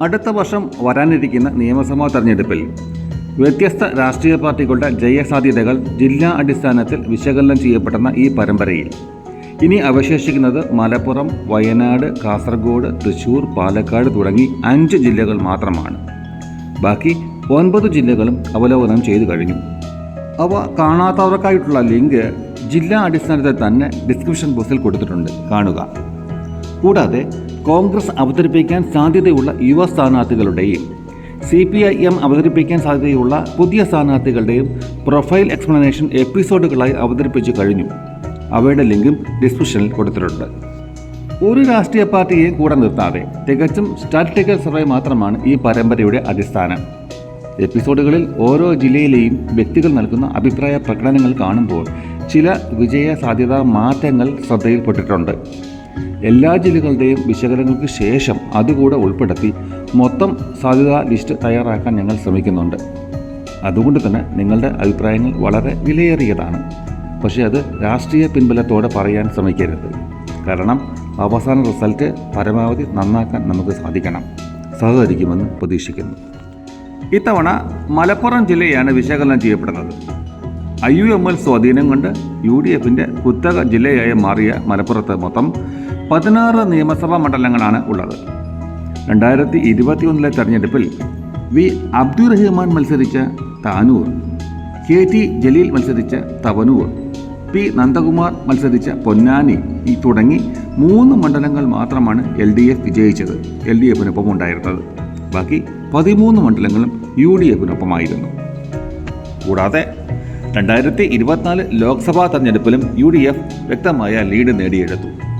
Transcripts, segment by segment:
അടുത്ത വർഷം വരാനിരിക്കുന്ന നിയമസഭാ തെരഞ്ഞെടുപ്പിൽ വ്യത്യസ്ത രാഷ്ട്രീയ പാർട്ടികളുടെ ജയസാധ്യതകൾ ജില്ലാ അടിസ്ഥാനത്തിൽ വിശകലനം ചെയ്യപ്പെടുന്ന ഈ പരമ്പരയിൽ. ഇനി അവശേഷിക്കുന്നത് മലപ്പുറം വയനാട് കാസർഗോഡ് തൃശൂർ പാലക്കാട് തുടങ്ങി അഞ്ച് ജില്ലകൾ മാത്രമാണ്. ബാക്കി ഒൻപത് ജില്ലകളും അവലോകനം ചെയ്തു കഴിഞ്ഞു. അവ കാണാത്തവർക്കായിട്ടുള്ള ലിങ്ക് ജില്ലാ അടിസ്ഥാനത്തിൽ തന്നെ ഡിസ്ക്രിപ്ഷൻ ബോക്സിൽ കൊടുത്തിട്ടുണ്ട്. കാണുക. കൂടാതെ കോൺഗ്രസ് അവതരിപ്പിക്കാൻ സാധ്യതയുള്ള യുവ സ്ഥാനാർത്ഥികളുടെയും സി പി ഐ എം അവതരിപ്പിക്കാൻ സാധ്യതയുള്ള പുതിയ സ്ഥാനാർത്ഥികളുടെയും പ്രൊഫൈൽ എക്സ്പ്ലനേഷൻ എപ്പിസോഡുകളായി അവതരിപ്പിച്ചു കഴിഞ്ഞു. അവയുടെ ലിങ്കും ഡിസ്ക്രിപ്ഷനിൽ കൊടുത്തിട്ടുണ്ട്. ഒരു രാഷ്ട്രീയ പാർട്ടിയെയും കൂടെ നിർത്താതെ തികച്ചും സ്റ്റാറ്റിക്കൽ സർവേ മാത്രമാണ് ഈ പരമ്പരയുടെ അടിസ്ഥാനം. എപ്പിസോഡുകളിൽ ഓരോ ജില്ലയിലെയും വ്യക്തികൾ നൽകുന്ന അഭിപ്രായ പ്രകടനങ്ങൾ കാണുമ്പോൾ ചില വിജയ സാധ്യതാ മാറ്റങ്ങൾ ശ്രദ്ധയിൽപ്പെട്ടിട്ടുണ്ട്. എല്ലാ ജില്ലകളുടെയും വിശകലനങ്ങൾക്ക് ശേഷം അതുകൂടെ ഉൾപ്പെടുത്തി മൊത്തം സാധ്യതാ ലിസ്റ്റ് തയ്യാറാക്കാൻ ഞങ്ങൾ ശ്രമിക്കുന്നുണ്ട്. അതുകൊണ്ട് തന്നെ നിങ്ങളുടെ അഭിപ്രായങ്ങൾ വളരെ വിലയേറിയതാണ്. പക്ഷേ അത് രാഷ്ട്രീയ പിൻബലത്തോടെ പറയാൻ ശ്രമിക്കരുത്. കാരണം അവസാന റിസൾട്ട് പരമാവധി നന്നാക്കാൻ നമുക്ക് സാധിക്കണം. സഹകരിക്കുമെന്ന് പ്രതീക്ഷിക്കുന്നു. ഇത്തവണ മലപ്പുറം ജില്ലയാണ് വിശകലനം ചെയ്യപ്പെടുന്നത്. ഐ യു എം എൽ സ്വാധീനം കൊണ്ട് യു ഡി എഫിന്റെ കുത്തക ജില്ലയായി മാറിയ മലപ്പുറത്ത് മൊത്തം പതിനാറ് നിയമസഭാ മണ്ഡലങ്ങളാണ് ഉള്ളത്. രണ്ടായിരത്തി ഇരുപത്തിയൊന്നിലെ തെരഞ്ഞെടുപ്പിൽ വി അബ്ദുറഹിമാൻ മത്സരിച്ച താനൂർ കെ ടി ജലീൽ മത്സരിച്ച തവനൂർ പി നന്ദകുമാർ മത്സരിച്ച പൊന്നാനി ഈ തുടങ്ങി മൂന്ന് മണ്ഡലങ്ങൾ മാത്രമാണ് എൽ ഡി എഫ് വിജയിച്ചത് എൽ ഡി എഫിനൊപ്പം ഉണ്ടായിരുന്നത്. ബാക്കി പതിമൂന്ന് മണ്ഡലങ്ങളും യു ഡി എഫിനൊപ്പമായിരുന്നു. കൂടാതെ രണ്ടായിരത്തി ഇരുപത്തിനാല് ലോക്സഭാ തെരഞ്ഞെടുപ്പിലും യു ഡി എഫ് വ്യക്തമായ ലീഡ് നേടിയെടുത്തു.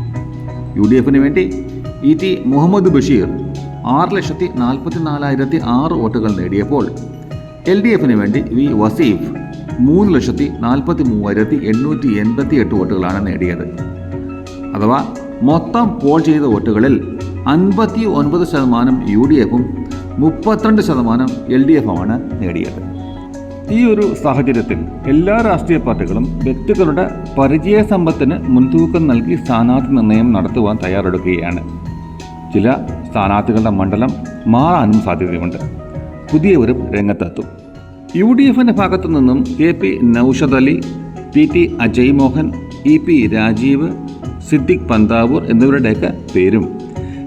യു ഡി എഫിന് വേണ്ടി ഇ ടി മുഹമ്മദ് ബഷീർ ആറ് ലക്ഷത്തി നാൽപ്പത്തി നാലായിരത്തി ആറ് വോട്ടുകൾ നേടിയപ്പോൾ എൽ ഡി എഫിന് വേണ്ടി വി വസീഫ് മൂന്ന് ലക്ഷത്തി നാൽപ്പത്തി മൂവായിരത്തി എണ്ണൂറ്റി എൺപത്തി എട്ട് വോട്ടുകളാണ് നേടിയത്. അഥവാ മൊത്തം പോൾ ചെയ്ത വോട്ടുകളിൽ അൻപത്തി ഒൻപത് ശതമാനം യു ഡി എഫും മുപ്പത്തിരണ്ട് ശതമാനം എൽ ഡി എഫുമാണ് നേടിയത്. ഈ ഒരു സാഹചര്യത്തിൽ എല്ലാ രാഷ്ട്രീയ പാർട്ടികളും വ്യക്തികളുടെ പരിചയ സമ്പത്തിന് മുൻതൂക്കം നൽകി സ്ഥാനാർത്ഥി നിർണയം നടത്തുവാൻ തയ്യാറെടുക്കുകയാണ്. ചില സ്ഥാനാർത്ഥികളുടെ മണ്ഡലം മാറാനും സാധ്യതയുണ്ട്. പുതിയവരും രംഗത്തെത്തും. യു ഡി എഫിന്റെ ഭാഗത്തു നിന്നും K P Noushad Ali P T Ajay Mohan E P Rajeev Siddique Panthavoor എന്നിവരുടെയൊക്കെ പേരും.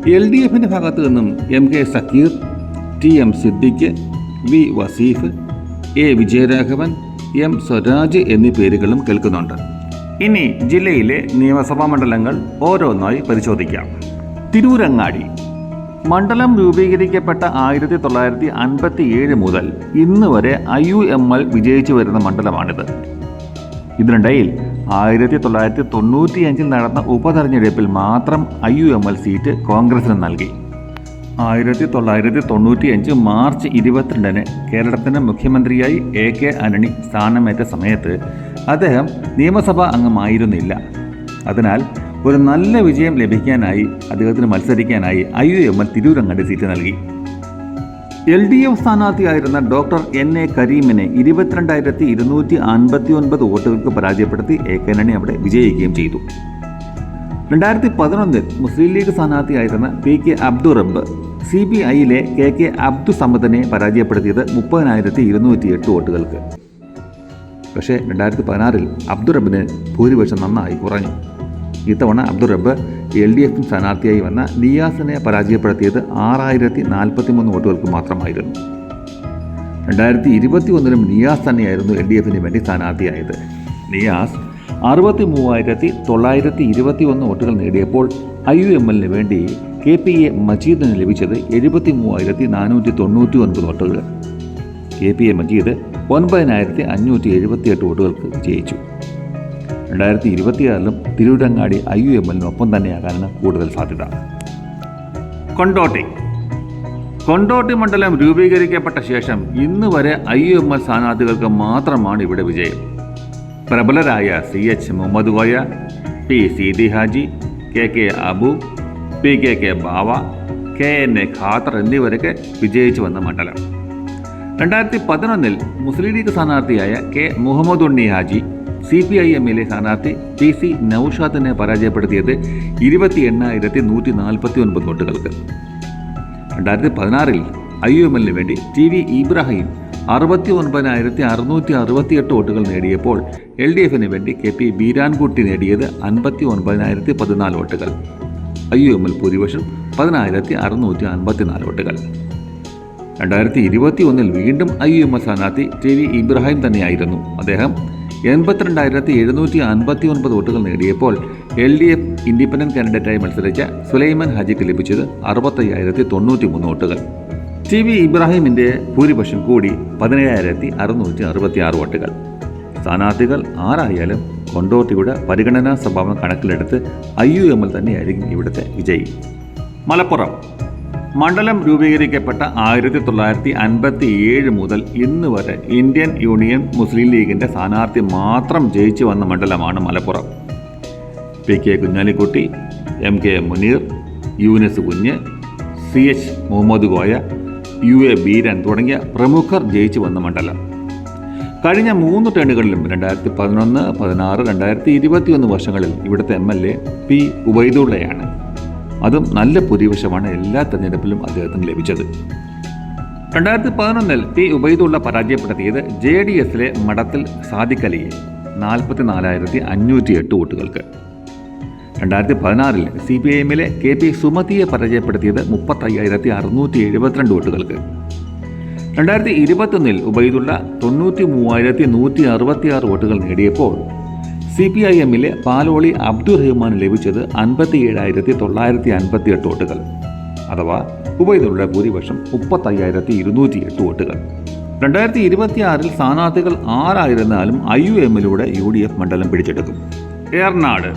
എൽ ഡി എഫിന്റെ ഭാഗത്തു നിന്നും M K Zakir T M Siddique V Vaseef A Vijayaraghavan M Swaraj എന്നീ പേരുകളും കേൾക്കുന്നുണ്ട്. ഇനി ജില്ലയിലെ നിയമസഭാ മണ്ഡലങ്ങൾ ഓരോന്നായി പരിശോധിക്കാം. തിരൂരങ്ങാടി. മണ്ഡലം രൂപീകരിക്കപ്പെട്ട ആയിരത്തി തൊള്ളായിരത്തി അൻപത്തി ഏഴ് മുതൽ ഇന്ന് വരെ ഐ യു എം എൽ വിജയിച്ചു വരുന്ന മണ്ഡലമാണിത്. ഇതിനിടയിൽ ആയിരത്തി തൊള്ളായിരത്തി തൊണ്ണൂറ്റിയഞ്ചിൽ നടന്ന ഉപതെരഞ്ഞെടുപ്പിൽ മാത്രം I U M L seat കോൺഗ്രസിന് നൽകി. ആയിരത്തി തൊള്ളായിരത്തി തൊണ്ണൂറ്റി അഞ്ച് മാർച്ച് ഇരുപത്തിരണ്ടിന് കേരളത്തിന്റെ മുഖ്യമന്ത്രിയായി എ കെ അനണി സ്ഥാനമേറ്റ സമയത്ത് അദ്ദേഹം നിയമസഭാ അംഗമായിരുന്നില്ല. അതിനാൽ ഒരു നല്ല വിജയം ലഭിക്കാനായി അദ്ദേഹത്തിന് മത്സരിക്കാനായി I U M L Tirurangadi seat നൽകി. എൽ ഡി എഫ് സ്ഥാനാർത്ഥിയായിരുന്ന ഡോക്ടർ എൻ. എ. കരീമിനെ ഇരുപത്തിരണ്ടായിരത്തി ഇരുന്നൂറ്റി അൻപത്തി ഒൻപത് വോട്ടുകൾക്ക് പരാജയപ്പെടുത്തി എ കെ അനണി അവിടെ വിജയിക്കുകയും ചെയ്തു. രണ്ടായിരത്തി പതിനൊന്നിൽ മുസ്ലിം league സ്ഥാനാർത്ഥിയായിരുന്ന P K Abdurabb C B ഐയിലെ K K Abdu സമ്മദിനെ പരാജയപ്പെടുത്തിയത് മുപ്പതിനായിരത്തി ഇരുന്നൂറ്റി എട്ട് വോട്ടുകൾക്ക്. പക്ഷേ രണ്ടായിരത്തി പതിനാറിൽ അബ്ദുറബിന് ഭൂരിപക്ഷം നന്നായി കുറഞ്ഞു. ഇത്തവണ അബ്ദുറബ് എൽ ഡി എഫ് സ്ഥാനാർത്ഥിയായി വന്ന നിയാസിനെ പരാജയപ്പെടുത്തിയത് ആറായിരത്തി നാൽപ്പത്തി മൂന്ന് വോട്ടുകൾക്ക് മാത്രമായിരുന്നു. രണ്ടായിരത്തി ഇരുപത്തി ഒന്നിലും നിയാസ് തന്നെയായിരുന്നു എൽ ഡി എഫിന് വേണ്ടി സ്ഥാനാർത്ഥിയായത്. നിയാസ് അറുപത്തി മൂവായിരത്തി തൊള്ളായിരത്തി ഇരുപത്തി ഒന്ന് വോട്ടുകൾ നേടിയപ്പോൾ ഐ യു എം എല്ലിന് വേണ്ടി കെ പി എ മജീദിന് ലഭിച്ചത് എഴുപത്തി മൂവായിരത്തി നാനൂറ്റി തൊണ്ണൂറ്റി ഒൻപത് വോട്ടുകൾ. കെ പി എ മജീദ് ഒൻപതിനായിരത്തി അഞ്ഞൂറ്റി എഴുപത്തി എട്ട് വോട്ടുകൾക്ക് ജയിച്ചു രണ്ടായിരത്തി ഇരുപത്തിയാറിലും തിരൂരങ്ങാടി ഐ യു എം എല്ലിനൊപ്പം തന്നെയാകാനാണ് കൂടുതൽ സാധ്യത. കൊണ്ടോട്ടി. കൊണ്ടോട്ടി മണ്ഡലം രൂപീകരിക്കപ്പെട്ട ശേഷം ഇന്ന് വരെ ഐ യു എം എൽ സ്ഥാനാർത്ഥികൾക്ക് മാത്രമാണ് ഇവിടെ വിജയം. പ്രബലരായ C H Muhammad Koya P Seethi Haji K K Abu P K K Bava K N A Khader എന്നിവരൊക്കെ വിജയിച്ചു വന്ന മണ്ഡലം. രണ്ടായിരത്തി പതിനൊന്നിൽ മുസ്ലിം league സ്ഥാനാർത്ഥിയായ K Muhammad Unni Haji C P I എമ്മിലെ സ്ഥാനാർത്ഥി പി സി നൌഷാദിനെ പരാജയപ്പെടുത്തിയത് ഇരുപത്തി എണ്ണായിരത്തി നൂറ്റി നാൽപ്പത്തി ഒൻപത് വോട്ടുകൾക്ക്. രണ്ടായിരത്തി പതിനാറിൽ ഐ യു എമ്മിന് വേണ്ടി ടി വി ഇബ്രാഹിം അറുപത്തി ഒൻപതിനായിരത്തി അറുന്നൂറ്റി അറുപത്തിയെട്ട് വോട്ടുകൾ നേടിയപ്പോൾ എൽ ഡി എഫിന് വേണ്ടി കെ പി ബീരാൻകുട്ടി നേടിയത് അൻപത്തി ഒൻപതിനായിരത്തി പതിനാല് വോട്ടുകൾ. ഐ യു എമ്മിൽ ഭൂരിപക്ഷം പതിനായിരത്തി അറുന്നൂറ്റി അൻപത്തിനാല് വോട്ടുകൾ. രണ്ടായിരത്തി ഇരുപത്തി ഒന്നിൽ വീണ്ടും ഐ യു എം എൽ സ്ഥാനാർത്ഥി ടി വി ഇബ്രാഹിം തന്നെയായിരുന്നു. അദ്ദേഹം എൺപത്തിരണ്ടായിരത്തി എഴുന്നൂറ്റി അൻപത്തി ഒൻപത് വോട്ടുകൾ നേടിയപ്പോൾ എൽ ഡി എഫ് ഇൻഡിപെൻഡന്റ് കാൻഡിഡേറ്റായി മത്സരിച്ച സുലൈമാൻ ഹാജിക്ക് ലഭിച്ചത് അറുപത്തയ്യായിരത്തി തൊണ്ണൂറ്റി മൂന്ന് വോട്ടുകൾ. ടി വി ഇബ്രാഹിമിന്റെ ഭൂരിപക്ഷം കൂടി പതിനേഴായിരത്തി അറുന്നൂറ്റി അറുപത്തി ആറ് വോട്ടുകൾ. സ്ഥാനാർത്ഥികൾ ആരായാലും കൊണ്ടോട്ടിയുടെ പരിഗണനാ സ്വഭാവം കണക്കിലെടുത്ത് ഐ യു എമ്മിൽ തന്നെയായിരിക്കും ഇവിടുത്തെ വിജയി. മലപ്പുറം. മണ്ഡലം രൂപീകരിക്കപ്പെട്ട ആയിരത്തി തൊള്ളായിരത്തി അൻപത്തി ഏഴ് മുതൽ ഇന്ന് വരെ ഇന്ത്യൻ യൂണിയൻ മുസ്ലിം ലീഗിന്റെ സ്ഥാനാർത്ഥി മാത്രം ജയിച്ചു വന്ന മണ്ഡലമാണ് Malappuram. P K Kunhalikutty M K Muneer Yunus Kunju C H Muhammad Koya U A Beeran തുടങ്ങിയ പ്രമുഖർ ജയിച്ചു വന്ന മണ്ഡലം. കഴിഞ്ഞ മൂന്ന് ടേണുകളിലും രണ്ടായിരത്തി പതിനൊന്ന് പതിനാറ് രണ്ടായിരത്തി ഇരുപത്തിയൊന്ന് വർഷങ്ങളിൽ ഇവിടുത്തെ എം എൽ എ പി ഉബൈദുള്ളയാണ്. അതും നല്ല ഭൂരിപക്ഷമാണ് എല്ലാ തെരഞ്ഞെടുപ്പിലും അദ്ദേഹത്തിന് ലഭിച്ചത്. രണ്ടായിരത്തി പതിനൊന്നിൽ പി ഉബൈദുള്ള പരാജയപ്പെടുത്തിയത് ജെ ഡി എസിലെ മഠത്തിൽ സാദിഖലിയെ നാൽപ്പത്തി നാലായിരത്തി അഞ്ഞൂറ്റി എട്ട് വോട്ടുകൾക്ക്. രണ്ടായിരത്തി പതിനാറിൽ സി പി ഐ എമ്മിലെ കെ പി സുമതിയെ പരാജയപ്പെടുത്തിയത് മുപ്പത്തയ്യായിരത്തി അറുന്നൂറ്റി എഴുപത്തിരണ്ട് വോട്ടുകൾക്ക്. രണ്ടായിരത്തി ഇരുപത്തൊന്നിൽ ഉബൈദുള്ള തൊണ്ണൂറ്റി മൂവായിരത്തി നൂറ്റി അറുപത്തി ആറ് വോട്ടുകൾ നേടിയപ്പോൾ സി പി ഐ എമ്മിലെ പാലോളി അബ്ദുൾ റഹ്മാൻ ലഭിച്ചത് അൻപത്തി ഏഴായിരത്തി തൊള്ളായിരത്തി അൻപത്തി എട്ട് വോട്ടുകൾ അഥവാ ഉബൈദുള്ള ഭൂരിപക്ഷം മുപ്പത്തയ്യായിരത്തി ഇരുന്നൂറ്റി എട്ട് വോട്ടുകൾ. രണ്ടായിരത്തി ഇരുപത്തിയാറിൽ സ്ഥാനാർത്ഥികൾ ആറായിരുന്നാലും ഐ യു എമ്മിലൂടെ യു ഡി എഫ് മണ്ഡലം പിടിച്ചെടുക്കും. ഏർനാട്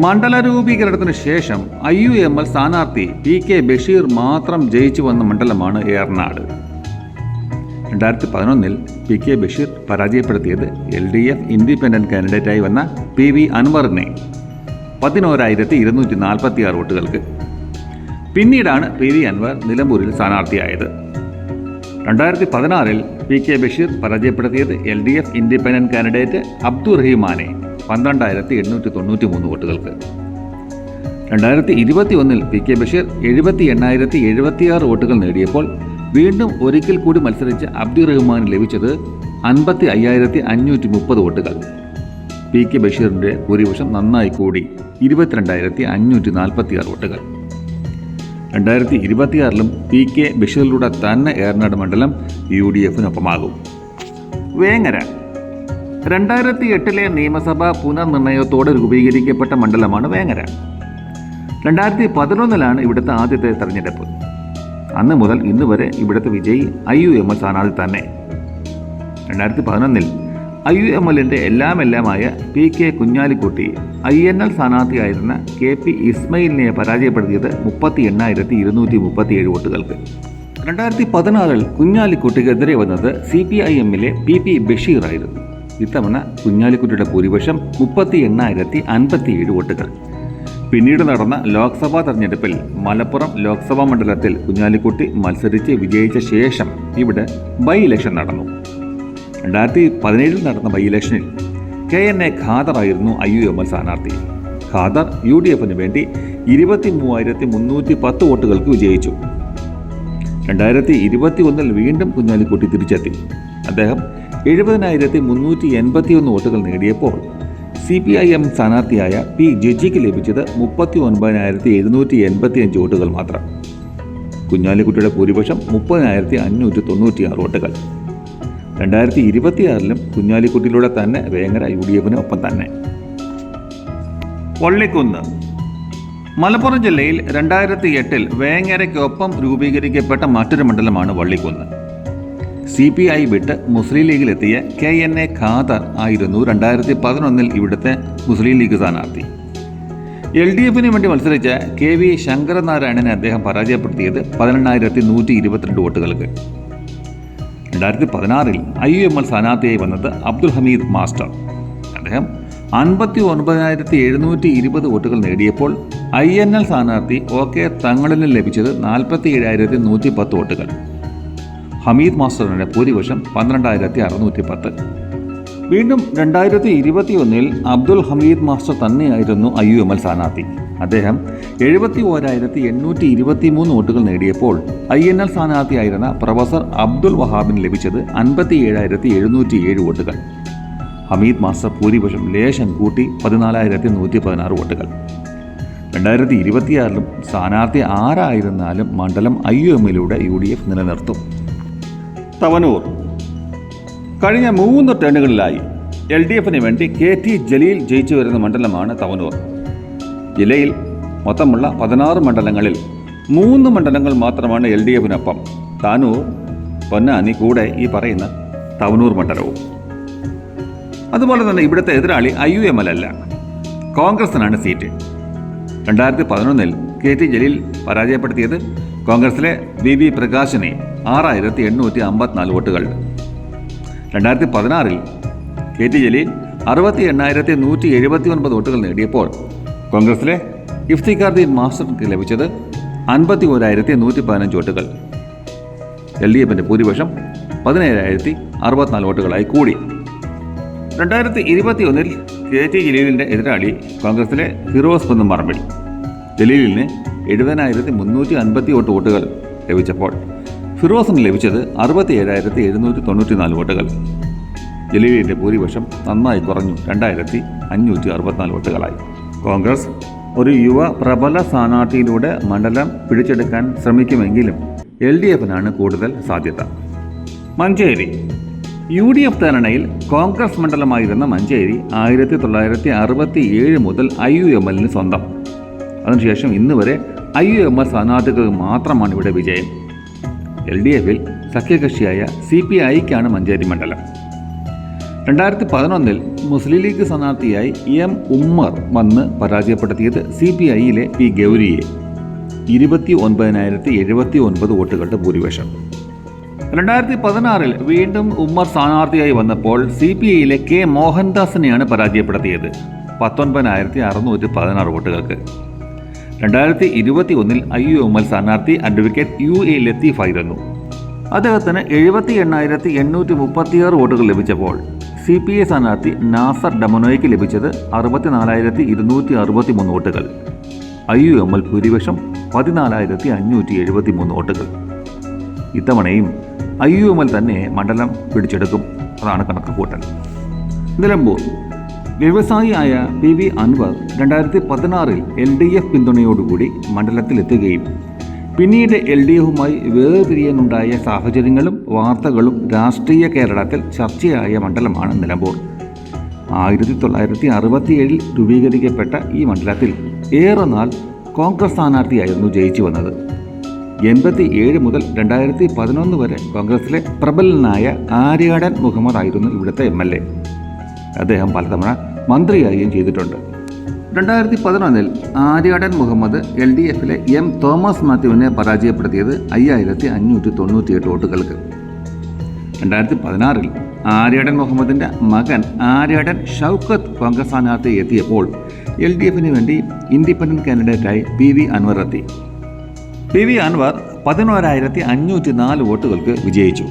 മണ്ഡല രൂപീകരണത്തിന് ശേഷം ഐ യു എം എൽ സ്ഥാനാർത്ഥി പി കെ ബഷീർ മാത്രം ജയിച്ചു വന്ന മണ്ഡലമാണ് ഏർനാട് രണ്ടായിരത്തി പതിനൊന്നിൽ പി കെ ബഷീർ പരാജയപ്പെടുത്തിയത് എൽ ഡി എഫ് ഇൻഡിപെൻഡന്റ് കാൻഡിഡേറ്റായി വന്ന പി വി അൻവറിനെ പതിനോരായിരത്തി ഇരുന്നൂറ്റി നാൽപ്പത്തി ആറ് വോട്ടുകൾക്ക്. പിന്നീടാണ് പി വി അൻവർ നിലമ്പൂരിൽ സ്ഥാനാർത്ഥിയായത്. രണ്ടായിരത്തി പതിനാറിൽ പി കെ ബഷീർ പരാജയപ്പെടുത്തിയത് L D F independent candidate Abdul റഹീമാനെ പന്ത്രണ്ടായിരത്തി എണ്ണൂറ്റി തൊണ്ണൂറ്റി മൂന്ന് വോട്ടുകൾക്ക്. രണ്ടായിരത്തി ഇരുപത്തി ഒന്നിൽ പി കെ ബഷീർ എഴുപത്തി എണ്ണായിരത്തി എഴുപത്തിയാറ് വോട്ടുകൾ നേടിയപ്പോൾ വീണ്ടും ഒരിക്കൽ കൂടി മത്സരിച്ച അബ്ദുൾ റഹ്മാൻ ലഭിച്ചത് അൻപത്തി അയ്യായിരത്തി അഞ്ഞൂറ്റി മുപ്പത് വോട്ടുകൾ. പി കെ ബഷീറിന്റെ ഭൂരിപക്ഷം നന്നായി കൂടി ഇരുപത്തിരണ്ടായിരത്തി അഞ്ഞൂറ്റി നാൽപ്പത്തിയാറ് വോട്ടുകൾ. രണ്ടായിരത്തി ഇരുപത്തിയാറിലും പി കെ ബഷീറിലൂടെ തന്നെ ഏറനാട് മണ്ഡലം യു ഡി എഫിനൊപ്പമാകും. വേങ്ങര രണ്ടായിരത്തി എട്ടിലെ നിയമസഭാ പുനർനിർണയത്തോടെ രൂപീകരിക്കപ്പെട്ട മണ്ഡലമാണ് വേങ്ങര. രണ്ടായിരത്തി പതിനൊന്നിലാണ് ഇവിടുത്തെ ആദ്യത്തെ തെരഞ്ഞെടുപ്പ്. അന്ന് മുതൽ ഇന്ന് വരെ ഇവിടുത്തെ വിജയി ഐ യു എം എൽ സ്ഥാനാർത്ഥി തന്നെ. രണ്ടായിരത്തി പതിനൊന്നിൽ ഐ യു എം എല്ലിന്റെ എല്ലാം എല്ലാമായ P K Kunhalikutty I N L സ്ഥാനാർത്ഥിയായിരുന്ന K P ഇസ്മയിലിനെ പരാജയപ്പെടുത്തിയത് മുപ്പത്തി എണ്ണായിരത്തി ഇരുന്നൂറ്റി മുപ്പത്തിയേഴ് വോട്ടുകൾക്ക്. രണ്ടായിരത്തി പതിനാറിൽ കുഞ്ഞാലിക്കുട്ടിക്കെതിരെ വന്നത് സി പി ഐ എമ്മിലെ പി പി ബഷീറായിരുന്നു. ഇത്തവണ കുഞ്ഞാലിക്കുട്ടിയുടെ ഭൂരിപക്ഷം മുപ്പത്തി എണ്ണായിരത്തി അൻപത്തിയേഴ് വോട്ടുകൾ. പിന്നീട് നടന്ന ലോക്സഭാ തെരഞ്ഞെടുപ്പിൽ മലപ്പുറം ലോക്സഭാ മണ്ഡലത്തിൽ കുഞ്ഞാലിക്കുട്ടി മത്സരിച്ച് വിജയിച്ച ശേഷം ഇവിടെ ബൈ ഇലക്ഷൻ നടന്നു. രണ്ടായിരത്തി പതിനേഴിൽ നടന്ന ബൈ ഇലക്ഷനിൽ കെ എൻ എ ഖാദറായിരുന്നു ഐ യു എം എൽ സ്ഥാനാർത്ഥി. ഖാദർ യു ഡി എഫിന് വേണ്ടി ഇരുപത്തി മൂവായിരത്തി മുന്നൂറ്റി പത്ത് വോട്ടുകൾക്ക് വിജയിച്ചു. രണ്ടായിരത്തി ഇരുപത്തി ഒന്നിൽ വീണ്ടും കുഞ്ഞാലിക്കുട്ടി തിരിച്ചെത്തി. അദ്ദേഹം എഴുപതിനായിരത്തി മുന്നൂറ്റി എൺപത്തിയൊന്ന് വോട്ടുകൾ നേടിയപ്പോൾ സി പി ഐ എം സ്ഥാനാർത്ഥിയായ പി ജിജിക്ക് ലഭിച്ചത് മുപ്പത്തി ഒൻപതിനായിരത്തി എഴുന്നൂറ്റി എൺപത്തി അഞ്ച് വോട്ടുകൾ മാത്രം. കുഞ്ഞാലിക്കുട്ടിയുടെ ഭൂരിപക്ഷം മുപ്പതിനായിരത്തി അഞ്ഞൂറ്റി തൊണ്ണൂറ്റിയാറ് വോട്ടുകൾ. രണ്ടായിരത്തി ഇരുപത്തിയാറിലും കുഞ്ഞാലിക്കുട്ടിയിലൂടെ തന്നെ വേങ്ങര യു ഡി എഫിന് ഒപ്പം തന്നെ. പള്ളിക്കുന്ന്. മലപ്പുറം ജില്ലയിൽ രണ്ടായിരത്തി എട്ടിൽ വേങ്ങരയ്ക്കൊപ്പം രൂപീകരിക്കപ്പെട്ട മറ്റൊരു മണ്ഡലമാണ് വള്ളിക്കുന്ന്. സി പി ഐ വിട്ട് മുസ്ലിം ലീഗിലെത്തിയ കെ എൻ എ ഖാദർ ആയിരുന്നു രണ്ടായിരത്തി പതിനൊന്നിൽ ഇവിടുത്തെ മുസ്ലിം ലീഗ് സ്ഥാനാർത്ഥി. എൽ ഡി എഫിന് വേണ്ടി മത്സരിച്ച കെ വി ശങ്കരനാരായണനെ അദ്ദേഹം പരാജയപ്പെടുത്തിയത് പതിനെണ്ണായിരത്തി നൂറ്റി ഇരുപത്തിരണ്ട് വോട്ടുകൾക്ക്. രണ്ടായിരത്തി പതിനാറിൽ ഐ യു എം എൽ സ്ഥാനാർത്ഥിയായി വന്നത് അബ്ദുൽ ഹമീദ് മാസ്റ്റർ. അദ്ദേഹം അൻപത്തി ഒൻപതിനായിരത്തി എഴുന്നൂറ്റി ഇരുപത് വോട്ടുകൾ നേടിയപ്പോൾ ഐ എൻ എൽ സ്ഥാനാർത്ഥി ഒ കെ തങ്ങളിന് ലഭിച്ചത് നാൽപ്പത്തി ഏഴായിരത്തി നൂറ്റി പത്ത് വോട്ടുകൾ. ഹമീദ് മാസ്റ്ററിന്റെ ഭൂരിപക്ഷം പന്ത്രണ്ടായിരത്തി അറുന്നൂറ്റി പത്ത് വീണ്ടും രണ്ടായിരത്തി ഇരുപത്തി ഒന്നിൽ അബ്ദുൽ ഹമീദ് മാസ്റ്റർ തന്നെയായിരുന്നു ഐ യു എം എൽ സ്ഥാനാർത്ഥി. അദ്ദേഹം എഴുപത്തി ഓരായിരത്തി എണ്ണൂറ്റി ഇരുപത്തി മൂന്ന് വോട്ടുകൾ നേടിയപ്പോൾ ഐ എൻ എൽ സ്ഥാനാർത്ഥിയായിരുന്ന പ്രൊഫസർ അബ്ദുൽ വഹാബിന് ലഭിച്ചത് അൻപത്തി ഏഴായിരത്തി എഴുന്നൂറ്റി ഏഴ് വോട്ടുകൾ. ഹമീദ് മാസ്റ്റർ ഭൂരിപക്ഷം ലേശം കൂട്ടി പതിനാലായിരത്തി നൂറ്റി പതിനാറ് വോട്ടുകൾ. രണ്ടായിരത്തി ഇരുപത്തിയാറിലും സ്ഥാനാർത്ഥി ആരായിരുന്നാലും മണ്ഡലം ഐ യു എമ്മിലൂടെ യു ഡി എഫ് നിലനിർത്തും. തവനൂർ. കഴിഞ്ഞ മൂന്ന് ടേണുകളിലായി എൽ ഡി എഫിന് വേണ്ടി കെ ടി ജലീൽ ജയിച്ചു വരുന്ന മണ്ഡലമാണ് തവനൂർ. ജില്ലയിൽ മൊത്തമുള്ള പതിനാറ് മണ്ഡലങ്ങളിൽ മൂന്ന് മണ്ഡലങ്ങൾ മാത്രമാണ് എൽ ഡി എഫിനൊപ്പം താനൂർ പൊന്നാനി കൂടെ ഈ പറയുന്ന തവനൂർ മണ്ഡലവും. അതുപോലെ തന്നെ ഇവിടുത്തെ എതിരാളി ഐ യു എം എൽ അല്ല. കോൺഗ്രസിനാണ് സീറ്റ്. രണ്ടായിരത്തി പതിനൊന്നിൽ കെ ടി ജലീൽ പരാജയപ്പെടുത്തിയത് കോൺഗ്രസിലെ വി വി പ്രകാശിനെ ആറായിരത്തി എണ്ണൂറ്റി അമ്പത്തിനാല് വോട്ടുകൾ. രണ്ടായിരത്തി പതിനാറിൽ കെ ടി ജലീൽ അറുപത്തി എണ്ണായിരത്തി നൂറ്റി എഴുപത്തി ഒൻപത് വോട്ടുകൾ നേടിയപ്പോൾ കോൺഗ്രസിലെ ഇഫ്തിഖാർദ്ദീൻ മാസ്റ്റർക്ക് ലഭിച്ചത് അൻപത്തി ഒരായിരത്തി നൂറ്റി പതിനഞ്ച് വോട്ടുകൾ. എൽ ഡി എഫിന്റെ ഭൂരിപക്ഷം പതിനേഴായിരത്തി അറുപത്തിനാല് വോട്ടുകളായി കൂടി. രണ്ടായിരത്തി ഇരുപത്തി ഒന്നിൽ കെ ടി ജലീലിന്റെ എതിരാളി കോൺഗ്രസിലെ ഫിറോസ് കുന്നംപറമ്പിൽ ജലീലിന് എഴുപതിനായിരത്തി മുന്നൂറ്റി അൻപത്തി എട്ട് വോട്ടുകൾ ലഭിച്ചപ്പോൾ ഫിറോസിന് ലഭിച്ചത് അറുപത്തി ഏഴായിരത്തി എഴുന്നൂറ്റി തൊണ്ണൂറ്റി നാല് വോട്ടുകൾ. ജലീലിന്റെ ഭൂരിപക്ഷം നന്നായി കുറഞ്ഞു രണ്ടായിരത്തി അഞ്ഞൂറ്റി അറുപത്തിനാല് വോട്ടുകളായി. കോൺഗ്രസ് ഒരു യുവ പ്രബല സ്ഥാനാർത്ഥിയിലൂടെ മണ്ഡലം പിടിച്ചെടുക്കാൻ ശ്രമിക്കുമെങ്കിലും എൽ ഡി എഫിനാണ് കൂടുതൽ സാധ്യത. മഞ്ചേരി. യു ഡി എഫ് ധാരണയിൽ കോൺഗ്രസ് മണ്ഡലമായിരുന്ന മഞ്ചേരി ആയിരത്തി തൊള്ളായിരത്തി അറുപത്തി ഏഴ് മുതൽ ഐ യു എം എല്ലിന് സ്വന്തം. അതിനുശേഷം ഇന്ന് വരെ ഐ യു എം എൽ സ്ഥാനാർത്ഥികൾക്ക് മാത്രമാണ് ഇവിടെ വിജയം. എൽ ഡി എഫിൽ സഖ്യകക്ഷിയായ സി പി ഐക്കാണ് മഞ്ചേരി മണ്ഡലം. രണ്ടായിരത്തി പതിനൊന്നിൽ മുസ്ലിം ലീഗ് സ്ഥാനാർത്ഥിയായി എം ഉമ്മർ വന്ന് പരാജയപ്പെടുത്തിയത് സി പി ഐയിലെ പി ഗൗരിയെ. ഇരുപത്തി ഒൻപതിനായിരത്തി എഴുപത്തി ഒൻപത് വോട്ടുകളുടെ ഭൂരിപക്ഷം. രണ്ടായിരത്തി പതിനാറിൽ വീണ്ടും ഉമ്മർ സ്ഥാനാർത്ഥിയായി വന്നപ്പോൾ സി പി ഐയിലെ കെ മോഹൻദാസിനെയാണ് പരാജയപ്പെടുത്തിയത്. പത്തൊൻപതിനായിരത്തി അറുന്നൂറ്റി പതിനാറ് വോട്ടുകൾക്ക്. രണ്ടായിരത്തി ഇരുപത്തി ഒന്നിൽ ഐ യു എം എൽ സ്ഥാനാർത്ഥി അഡ്വക്കേറ്റ് യു എ ലത്തീഫായിരുന്നു അദ്ദേഹത്തിന് എഴുപത്തി എണ്ണായിരത്തി എണ്ണൂറ്റി മുപ്പത്തിയാറ് വോട്ടുകൾ ലഭിച്ചപ്പോൾ സി പി ഐ സ്ഥാനാർത്ഥി നാസർ ഡമനോയ്ക്ക് ലഭിച്ചത് അറുപത്തിനാലായിരത്തി ഇരുന്നൂറ്റി അറുപത്തി മൂന്ന് വോട്ടുകൾ. ഐ യു എം എൽ ഭൂരിപക്ഷം പതിനാലായിരത്തി അഞ്ഞൂറ്റി എഴുപത്തി മൂന്ന് വോട്ടുകൾ. ഇത്തവണയും ഐ യു എം എൽ തന്നെ മണ്ഡലം പിടിച്ചെടുക്കും. അതാണ് കണക്ക് കൂട്ടൽ നിലമ്പൂർ. വ്യവസായിയായ പി വി അൻവർ രണ്ടായിരത്തി പതിനാറിൽ എൽ ഡി എഫ് പിന്തുണയോടുകൂടി മണ്ഡലത്തിലെത്തുകയും പിന്നീട് എൽ ഡി എഫുമായി വേർപിരിയാനുണ്ടായ സാഹചര്യങ്ങളും വാർത്തകളും രാഷ്ട്രീയ കേരളത്തിൽ ചർച്ചയായ മണ്ഡലമാണ് നിലമ്പൂർ. ആയിരത്തി തൊള്ളായിരത്തി അറുപത്തിയേഴിൽ രൂപീകരിക്കപ്പെട്ട ഈ മണ്ഡലത്തിൽ ഏറെ നാൾ കോൺഗ്രസ് സ്ഥാനാർത്ഥിയായിരുന്നു ജയിച്ചു വന്നത്. എൺപത്തി ഏഴ് മുതൽ രണ്ടായിരത്തി പതിനൊന്ന് വരെ കോൺഗ്രസിലെ പ്രബലനായ ആര്യാടൻ മുഹമ്മദ് ആയിരുന്നു ഇവിടുത്തെ എം എൽ എ. അദ്ദേഹം പലതവണ മന്ത്രിയാവുകയും ചെയ്തിട്ടുണ്ട്. രണ്ടായിരത്തി പതിനൊന്നിൽ ആര്യാടൻ മുഹമ്മദ് എൽ ഡി എഫിലെ എം തോമസ് മാത്യുവിനെ പരാജയപ്പെടുത്തിയത് അയ്യായിരത്തി അഞ്ഞൂറ്റി തൊണ്ണൂറ്റിയെട്ട് വോട്ടുകൾക്ക്. രണ്ടായിരത്തി പതിനാറിൽ ആര്യാടൻ മുഹമ്മദിന്റെ മകൻ ആര്യാടൻ ഷൗക്കത്ത് കോൺഗ്രസ് സ്ഥാനാർത്ഥി എത്തിയപ്പോൾ എൽ ഡി എഫിന് വേണ്ടി ഇൻഡിപെൻഡന്റ് കാൻഡിഡേറ്റായി പി വി അൻവർ എത്തി. പി വി അൻവർ പതിനോരായിരത്തി അഞ്ഞൂറ്റി നാല് വോട്ടുകൾക്ക് വിജയിച്ചു.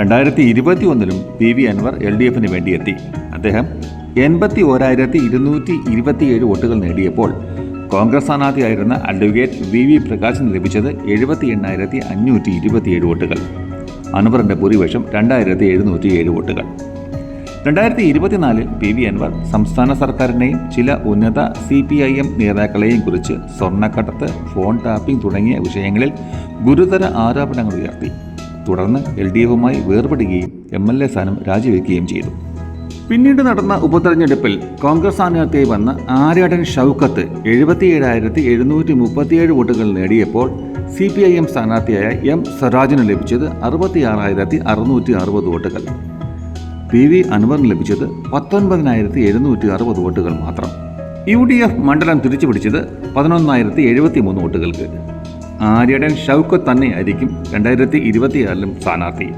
രണ്ടായിരത്തി ഇരുപത്തി ഒന്നിലും P V Anvar L D എഫിന് വേണ്ടി എത്തി. അദ്ദേഹം എൺപത്തി ഓരായിരത്തി ഇരുന്നൂറ്റി ഇരുപത്തിയേഴ് വോട്ടുകൾ നേടിയപ്പോൾ കോൺഗ്രസ് സ്ഥാനാർത്ഥിയായിരുന്ന അഡ്വക്കേറ്റ് വി വി പ്രകാശിന് ലഭിച്ചത് എഴുപത്തി എണ്ണായിരത്തി അഞ്ഞൂറ്റി ഇരുപത്തിയേഴ് വോട്ടുകൾ. അൻവറിന്റെ ഭൂരിപക്ഷം രണ്ടായിരത്തി എഴുന്നൂറ്റി ഏഴ് വോട്ടുകൾ. രണ്ടായിരത്തി ഇരുപത്തിനാലിൽ പി വി അൻവർ സംസ്ഥാന സർക്കാരിനെയും ചില ഉന്നത സി പി ഐ എം നേതാക്കളെയും കുറിച്ച് സ്വർണക്കടത്ത് ഫോൺ ടാപ്പിംഗ് തുടങ്ങിയ വിഷയങ്ങളിൽ ഗുരുതര ആരോപണങ്ങൾ ഉയർത്തി. തുടർന്ന് എൽ ഡി എഫുമായി വേർപെടുകയും എം എൽ എ സ്ഥാനം രാജിവെക്കുകയും ചെയ്തു. പിന്നീട് നടന്ന ഉപതെരഞ്ഞെടുപ്പിൽ കോൺഗ്രസ് സ്ഥാനാർത്ഥിയായി വന്ന ആര്യാടൻ ഷൗക്കത്ത് എഴുപത്തിയേഴായിരത്തി എഴുന്നൂറ്റി മുപ്പത്തിയേഴ് വോട്ടുകൾ നേടിയപ്പോൾ സി പി ഐ എം സ്ഥാനാർത്ഥിയായ എം സ്വരാജിന് ലഭിച്ചത് അറുപത്തിയാറായിരത്തി അറുന്നൂറ്റി അറുപത് വോട്ടുകൾ. പി വി അൻവറിന് ലഭിച്ചത് പത്തൊൻപതിനായിരത്തി എഴുന്നൂറ്റി അറുപത് വോട്ടുകൾ മാത്രം. യു ഡി എഫ് മണ്ഡലം തിരിച്ചു പിടിച്ചത് പതിനൊന്നായിരത്തി എഴുപത്തി മൂന്ന് വോട്ടുകൾക്ക്. ആര്യടൻ ഷൗക്കത്ത് തന്നെയായിരിക്കും രണ്ടായിരത്തി ഇരുപത്തിയാറിലും സ്ഥാനാർത്ഥി.